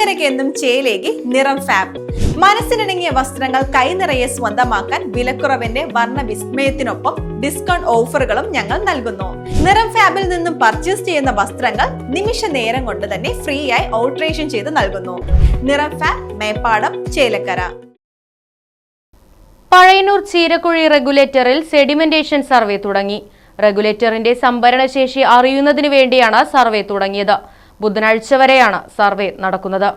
ചേലക്കരയ്ക്ക് എന്നും ചേലേക്ക് നിറം ഫാബ് മനസ്സിനിണങ്ങിയ വസ്ത്രങ്ങൾ കൈനിറയെ സ്വന്തമാക്കാൻ വിലക്കുറവിന്റെ വർണ വിസ്മയത്തിനൊപ്പം ഡിസ്കൗണ്ട് ഓഫറുകളും ഞങ്ങൾ നൽകുന്നു. നിറം ഫാബിൽ നിന്നും പർച്ചേസ് ചെയ്യുന്ന വസ്ത്രങ്ങൾ നിമിഷ നേരം കൊണ്ട് തന്നെ ഫ്രീ ആയി ഓൾട്രേഷൻ ചെയ്ത് നൽകുന്നു. നിറം ഫാബ് മേപ്പാടം ചേലക്കര. പഴയന്നൂർ ചീരക്കുഴി റെഗുലേറ്ററിൽ സെഡിമെന്റേഷൻ സർവേ തുടങ്ങി. റെഗുലേറ്ററിന്റെ സംഭരണശേഷി അറിയുന്നതിന് വേണ്ടിയാണ് സർവേ തുടങ്ങിയത്. ബുധനാഴ്ച വരെയാണ് സർവേ നടക്കുന്നത്.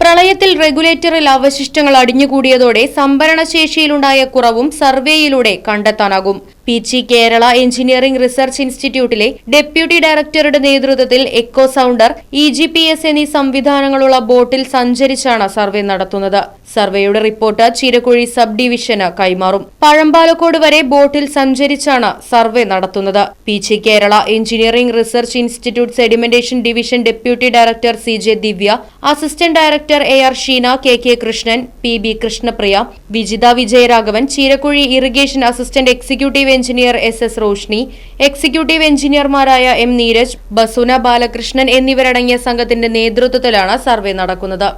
പ്രളയത്തിൽ റെഗുലേറ്ററിൽ അവശിഷ്ടങ്ങൾ അടിഞ്ഞുകൂടിയതോടെ സംഭരണശേഷിയിലുണ്ടായ കുറവും സർവേയിലൂടെ കണ്ടെത്താനാകും. P G Kerala engineering research ഇൻസ്റ്റിറ്റ്യൂട്ടിലെ ഡെപ്യൂട്ടി ഡയറക്ടറുടെ നേതൃത്വത്തിൽ echo sounder E G P S എന്നീ സംവിധാനങ്ങളുള്ള ബോട്ടിൽ സഞ്ചരിച്ചാണ് സർവേ നടത്തുന്നത്. സർവേയുടെ റിപ്പോർട്ട് ചീരക്കുഴി സബ് ഡിവിഷന് കൈമാറും. പഴമ്പാലക്കോട് വരെ ബോട്ടിൽ സഞ്ചരിച്ചാണ് സർവേ നടത്തുന്നത്. P G Kerala engineering research institute sedimentation division deputy director C J Divya assistant director A R Sheena K K Krishnan P B Krishnapriya Vijitha Vijayaraghavan Cheerakuzhi irrigation assistant executive engineer S S Roshni executive എഞ്ചിനീയർമാരായ M Neeraj ബസുന Balakrishnan എന്നിവരടങ്ങിയ സംഘത്തിന്റെ നേതൃത്വത്തിലാണ് survey നടക്കുന്നത്.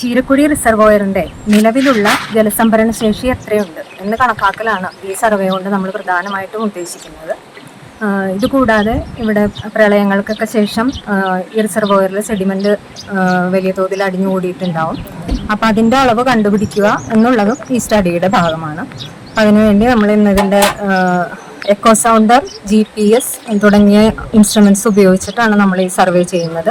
ചീരക്കുഴി റിസർവോയറിന്റെ നിലവിലുള്ള ജലസംഭരണ ശേഷി എത്രയുണ്ട് എന്ന് കണക്കാക്കലാണ് ഈ survey കൊണ്ട് നമ്മൾ പ്രധാനമായിട്ടും ഉദ്ദേശിക്കുന്നത്. ഇതുകൂടാതെ ഇവിടെ പ്രളയങ്ങൾക്കൊക്കെ ശേഷം ഈ റിസർവോയറിൽ സെഡിമെന്റ് വലിയ തോതിൽ അടിഞ്ഞുകൂടിയിട്ടുണ്ടാവും. അപ്പം അതിന്റെ അളവ് കണ്ടുപിടിക്കുക എന്നുള്ളതും ഈ സ്റ്റഡിയുടെ ഭാഗമാണ്. അതിനുവേണ്ടി നമ്മൾ ഇന്നതിന്റെ echo sounder G P S തുടങ്ങിയ ഇൻസ്ട്രുമെന്റ്സ് ഉപയോഗിച്ചിട്ടാണ് നമ്മൾ ഈ സർവേ ചെയ്യുന്നത്.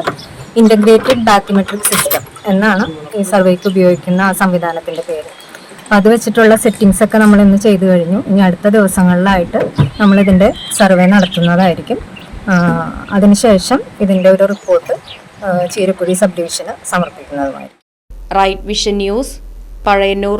ഇന്റഗ്രേറ്റഡ് ബാത്തിമെട്രിക് സിസ്റ്റം എന്നാണ് ഈ സർവേക്ക് ഉപയോഗിക്കുന്ന ആ സംവിധാനത്തിന്റെ പേര്. അപ്പോൾ അത് വെച്ചിട്ടുള്ള സെറ്റിങ്സ് ഒക്കെ നമ്മൾ ഇന്ന് ചെയ്തു കഴിഞ്ഞു. ഇനി അടുത്ത ദിവസങ്ങളിലായിട്ട് നമ്മൾ ഇതിന്റെ സർവേ നടത്തുന്നതായിരിക്കും. അതിനുശേഷം ഇതിന്റെ ഒരു റിപ്പോർട്ട് ചീരക്കുഴി സബ് ഡിവിഷന് സമർപ്പിക്കുന്നതുമായി റൈറ്റ് വിഷൻ ന്യൂസ് പഴയന്നൂർ